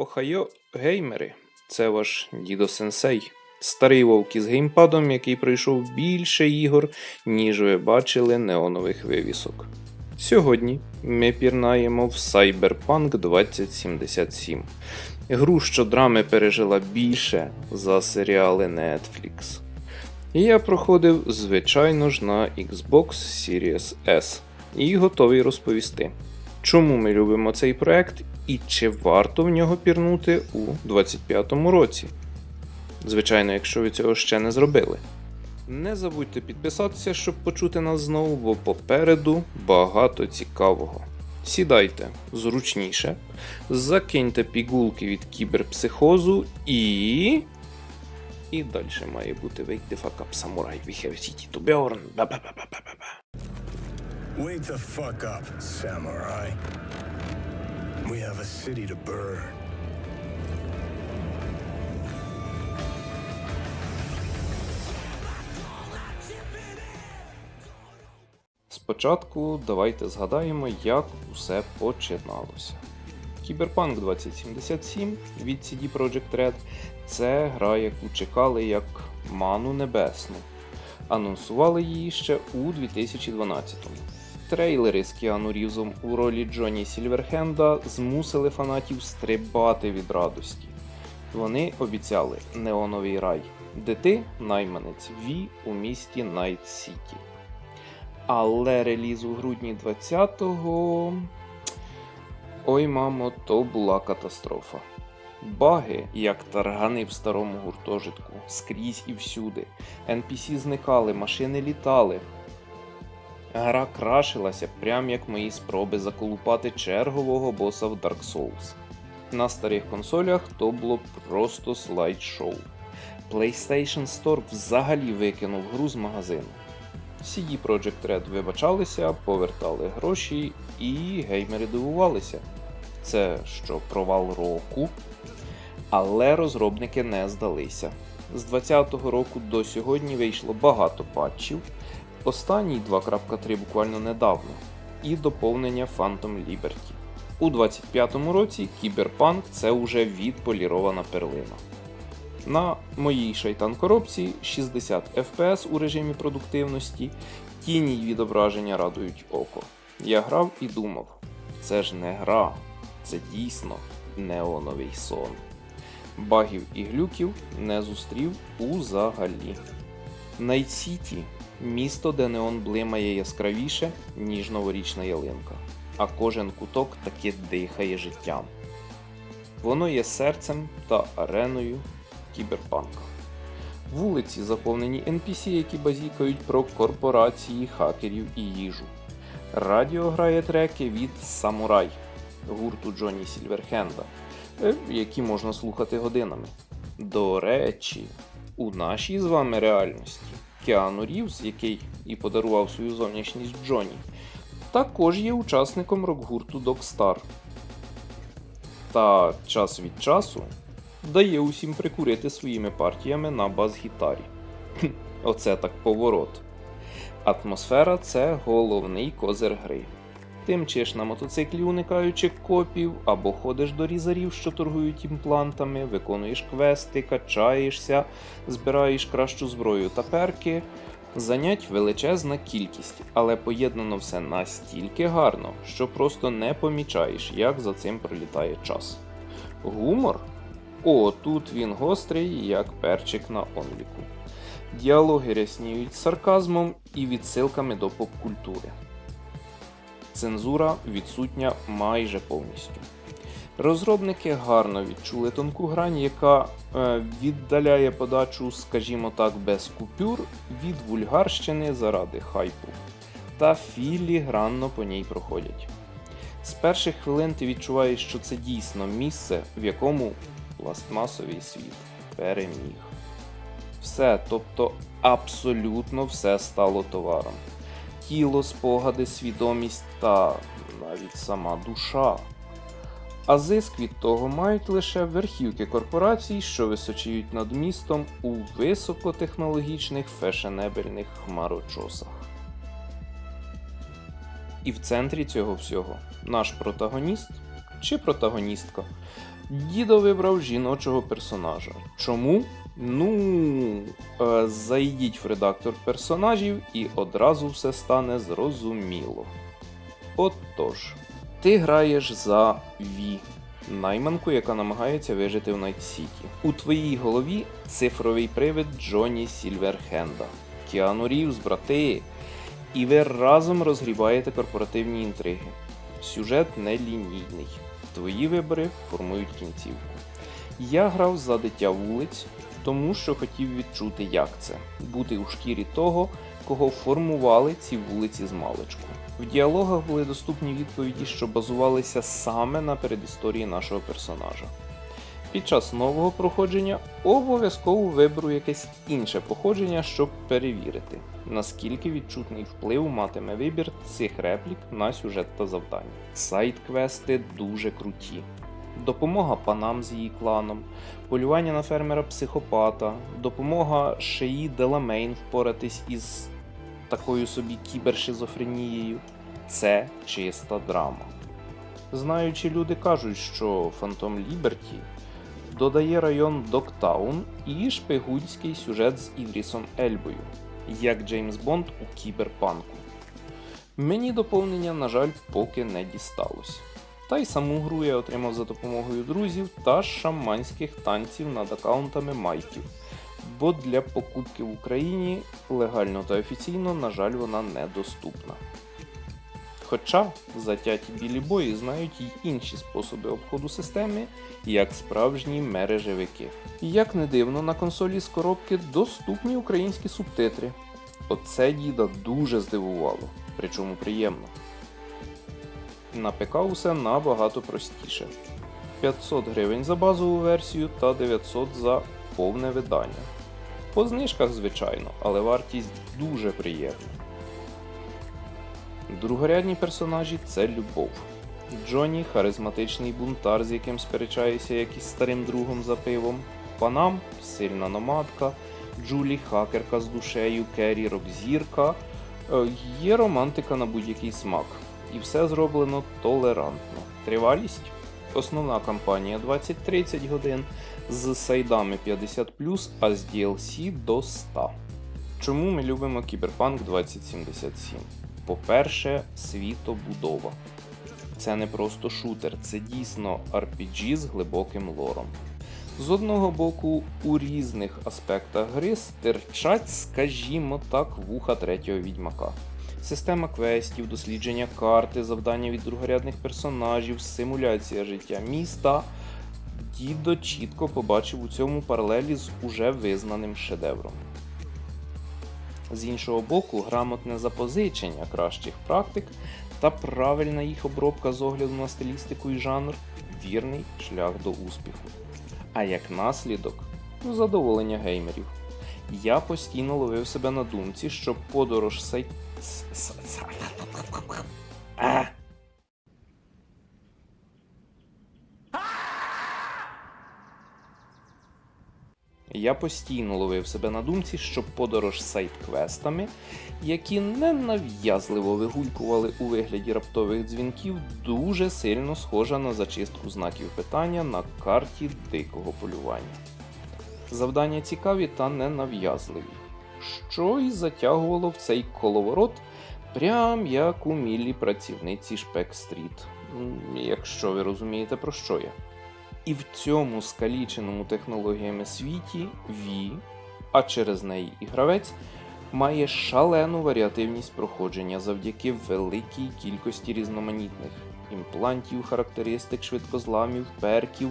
Охайо, геймери, це ваш дідо Сенсей. Старий вовк із геймпадом, який пройшов більше ігор, ніж ви бачили неонових вивісок. Сьогодні ми пірнаємо в Cyberpunk 2077. Гру, що драми пережила більше за серіали Netflix. І я проходив, звичайно ж, на Xbox Series S і готовий розповісти, чому ми любимо цей проект і чи варто в нього пірнути у 25-му році. Звичайно, якщо ви цього ще не зробили. Не забудьте підписатися, щоб почути нас знову, бо попереду багато цікавого. Сідайте зручніше, закиньте пігулки від кіберпсихозу і. І далі має бути Wake the fuck up, samurai, we city to burn. Wake the fuck up, samurai. We have a city to burn. Спочатку давайте згадаємо, як усе починалося. Кіберпанк 2077 від CD Projekt Red це гра, яку чекали як ману небесну. Анонсували її ще у 2012-му. Трейлери з Кіану Рівзом у ролі Джоні Сільверхенда змусили фанатів стрибати від радості. Вони обіцяли неоновий рай, де ти найманець Ві у місті Найт Сіті. Але реліз у грудні 20-го. Ой, мамо, то була катастрофа. Баги, як таргани в старому гуртожитку, скрізь і всюди. NPC зникали, машини літали. Гра крашилася, прям як мої спроби заколупати чергового боса в Dark Souls. На старих консолях то було просто слайд-шоу. PlayStation Store взагалі викинув гру з магазину. CD Projekt Red вибачалися, повертали гроші, і геймери дивувалися. Це що, провал року? Але розробники не здалися. З 2020 року до сьогодні вийшло багато патчів. Останній 2.3 буквально недавно, і доповнення Phantom Liberty. У 25-му році Кіберпанк це вже відполірована перлина. На моїй шайтан коробці 60 FPS у режимі продуктивності, тіні й відображення радують око. Я грав і думав: це ж не гра, це дійсно неоновий сон. Багів і глюків не зустрів узагалі. Найт-Сіті місто, де неон блимає яскравіше, ніж новорічна ялинка, а кожен куток таки дихає життям. Воно є серцем та ареною кіберпанка. Вулиці заповнені NPC, які базікають про корпорації, хакерів і їжу. Радіо грає треки від Самурай гурту Джоні Сільверхенда, е, які можна слухати годинами. До речі, у нашій з вами реальності Кіану Рівз, який і подарував свою зовнішність Джоні, також є учасником рок-гурту Dogstar. Та час від часу дає усім прикурити своїми партіями на бас-гітарі. Оце так поворот. Атмосфера це головний козир гри. Ти мчиш на мотоциклі, уникаючи копів, або ходиш до різарів, що торгують імплантами, виконуєш квести, качаєшся, збираєш кращу зброю та перки. Занять величезна кількість, але поєднано все настільки гарно, що просто не помічаєш, як за цим пролітає час. Гумор? О, тут він гострий, як перчик на онліку. Діалоги рясніють сарказмом і відсилками до поп-культури. Цензура відсутня майже повністю. Розробники гарно відчули тонку грань, яка е, віддаляє подачу, скажімо так, без купюр від вульгарщини заради хайпу, та філігранно по ній проходять. З перших хвилин ти відчуваєш, що це дійсно місце, в якому пластмасовий світ переміг. Все, тобто абсолютно все стало товаром. Тіло, спогади, свідомість та навіть сама душа. А зиск від того мають лише верхівки корпорацій, що височіють над містом у високотехнологічних фешенебельних хмарочосах. І в центрі цього всього наш протагоніст чи протагоністка Дідо вибрав жіночого персонажа. Чому? Ну, е, зайдіть в редактор персонажів і одразу все стане зрозуміло. Отож, ти граєш за Ві, найманку, яка намагається вижити в Найт-Сіті. У твоїй голові цифровий привид Джонні Сільверхенда. Кіану Рівз, брати. І ви разом розгрібаєте корпоративні інтриги. Сюжет нелінійний. Твої вибори формують кінцівку. Я грав за дитя вулиць, тому що хотів відчути, як це бути у шкірі того, кого формували ці вулиці з маличку. В діалогах були доступні відповіді, що базувалися саме на передісторії нашого персонажа. Під час нового проходження обов'язково виберу якесь інше походження, щоб перевірити, наскільки відчутний вплив матиме вибір цих реплік на сюжет та завдання. Сайт-квести дуже круті. Допомога панам з її кланом, полювання на фермера психопата, допомога Шеї Деламейн впоратись із такою собі кібершизофренією це чиста драма. Знаючи, люди кажуть, що Фантом Ліберті додає район Доктаун і шпигунський сюжет з Ідрісом Ельбою, як Джеймс Бонд у кіберпанку. Мені доповнення, на жаль, поки не дісталось. Та й саму гру я отримав за допомогою друзів та шаманських танців над аккаунтами майків, бо для покупки в Україні легально та офіційно, на жаль, вона недоступна. Хоча затяті білі бої знають й інші способи обходу системи, як справжні мережевики. Як не дивно, на консолі з коробки доступні українські субтитри. Оце діда дуже здивувало, причому приємно. На ПК усе набагато простіше. 500 гривень за базову версію та 900 за повне видання. По знижках, звичайно, але вартість дуже приємна. Другорядні персонажі це любов. Джонні харизматичний бунтар, з яким сперечаєшся як із старим другом за пивом. Панам сильна номадка, Джулі хакерка з душею, Керрі рок-зірка. Е, Є романтика на будь-який смак. І все зроблено толерантно. Тривалість? Основна кампанія 20-30 годин, з сайдами 50, а з DLC до 100. Чому ми любимо Кіберпанк 2077? По-перше, світобудова. Це не просто шутер, це дійсно RPG з глибоким лором. З одного боку, у різних аспектах гри стирчать, скажімо так, вуха третього відьмака. Система квестів, дослідження карти, завдання від другорядних персонажів, симуляція життя міста. Дідо чітко побачив у цьому паралелі з уже визнаним шедевром. З іншого боку, грамотне запозичення кращих практик та правильна їх обробка з огляду на стилістику і жанр вірний шлях до успіху. А як наслідок задоволення геймерів. Я постійно ловив себе на думці, що подорож сай... Я постійно ловив себе на думці, що подорож сайт-квестами, які ненав'язливо вигулькували у вигляді раптових дзвінків, дуже сильно схожа на зачистку знаків питання на карті дикого полювання. Завдання цікаві та ненав'язливі, що і затягувало в цей коловорот, прям як у мілій працівниці Шпек-стріт, якщо ви розумієте про що я. І в цьому скаліченому технологіями світі Ві, а через неї і гравець, має шалену варіативність проходження завдяки великій кількості різноманітних імплантів, характеристик, швидкозламів, перків,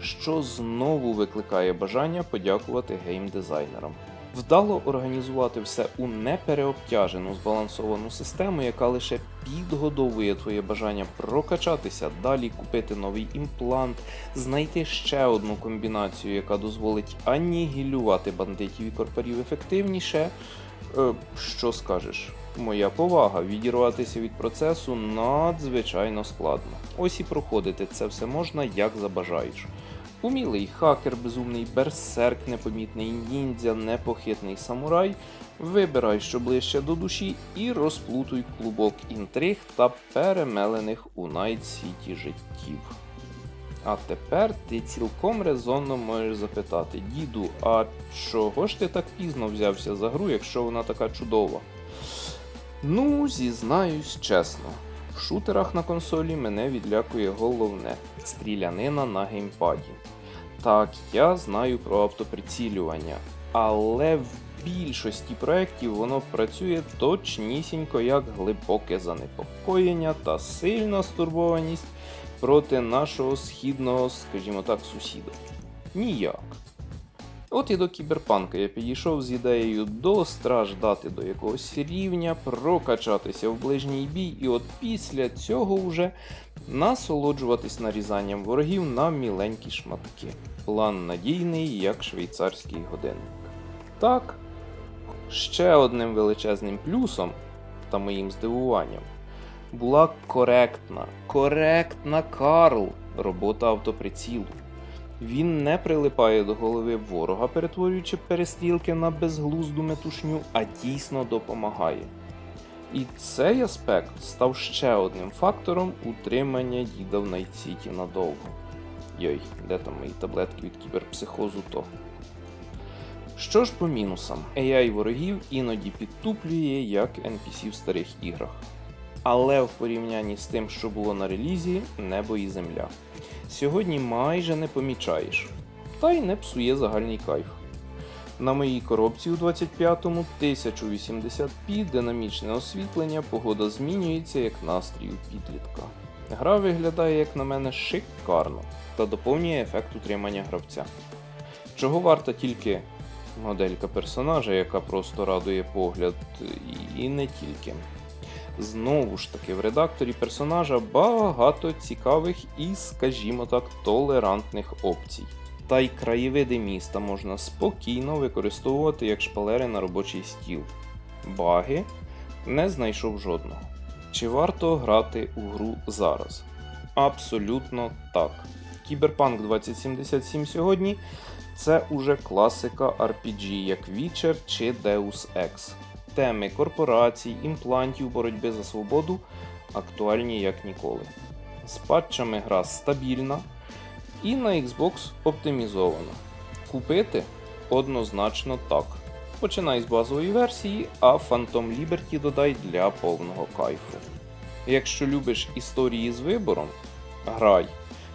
що знову викликає бажання подякувати геймдизайнерам. Вдало організувати все у непереобтяжену збалансовану систему, яка лише підгодовує твоє бажання прокачатися, далі купити новий імплант, знайти ще одну комбінацію, яка дозволить анігілювати бандитів і корпорів ефективніше. Е, що скажеш? Моя повага, відірватися від процесу надзвичайно складно. Ось і проходити це все можна як забажаєш. Умілий хакер, безумний берсерк, непомітний ніндзя, непохитний самурай. Вибирай, що ближче до душі, і розплутуй клубок інтриг та перемелених у Найт Сіті життів. А тепер ти цілком резонно можеш запитати, діду, а чого ж ти так пізно взявся за гру, якщо вона така чудова? Ну, зізнаюсь чесно, шутерах на консолі мене відлякує головне стрілянина на геймпаді. Так, я знаю про автоприцілювання, але в більшості проєктів воно працює точнісінько як глибоке занепокоєння та сильна стурбованість проти нашого східного, скажімо так, сусіда. Ніяк. От і до кіберпанка я підійшов з ідеєю достраждати до якогось рівня, прокачатися в ближній бій, і от після цього вже насолоджуватись нарізанням ворогів на міленькі шматки. План надійний, як швейцарський годинник. Так, ще одним величезним плюсом та моїм здивуванням була коректна, коректна Карл робота автоприцілу. Він не прилипає до голови ворога, перетворюючи перестрілки на безглузду метушню, а дійсно допомагає. І цей аспект став ще одним фактором утримання діда в Найт-Сіті надовго. Йой, де там мої таблетки від кіберпсихозу то? Що ж по мінусам? AI ворогів іноді підтуплює як NPC в старих іграх. Але в порівнянні з тим, що було на релізі, небо і земля. Сьогодні майже не помічаєш, та й не псує загальний кайф. На моїй коробці у 25-му 1080p, динамічне освітлення, погода змінюється як настрій у підлітка. Гра виглядає, як на мене, шикарно та доповнює ефект утримання гравця. Чого варта тільки моделька персонажа, яка просто радує погляд, і не тільки. Знову ж таки, в редакторі персонажа багато цікавих і, скажімо так, толерантних опцій. Та й краєвиди міста можна спокійно використовувати як шпалери на робочий стіл. Баги не знайшов жодного. Чи варто грати у гру зараз? Абсолютно так. Кіберпанк 2077 сьогодні це уже класика RPG, як Witcher чи Deus Ex. Теми корпорацій, імплантів, боротьби за свободу актуальні як ніколи. З патчами гра стабільна і на Xbox оптимізована. Купити однозначно так. Починай з базової версії, а Phantom Liberty додай для повного кайфу. Якщо любиш історії з вибором, грай.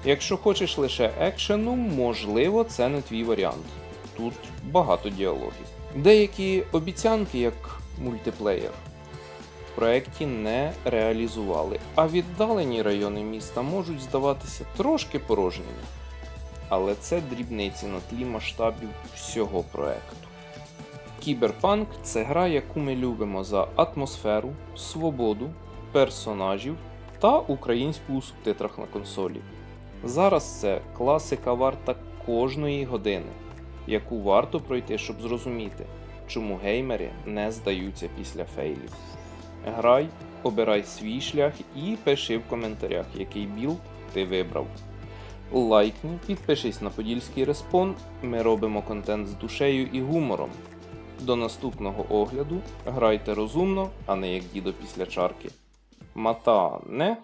Якщо хочеш лише екшену, можливо, це не твій варіант. Тут багато діалогів. Деякі обіцянки, як мультиплеєр, в проєкті не реалізували, а віддалені райони міста можуть здаватися трошки порожніми. Але це дрібниці на тлі масштабів всього проекту. Кіберпанк це гра, яку ми любимо за атмосферу, свободу, персонажів та українську у субтитрах на консолі. Зараз це класика варта кожної години, яку варто пройти, щоб зрозуміти, чому геймери не здаються після фейлів. Грай, обирай свій шлях і пиши в коментарях, який білд ти вибрав. Лайкни, підпишись на Подільський респон. Ми робимо контент з душею і гумором. До наступного огляду грайте розумно, а не як дідо після чарки. Матане.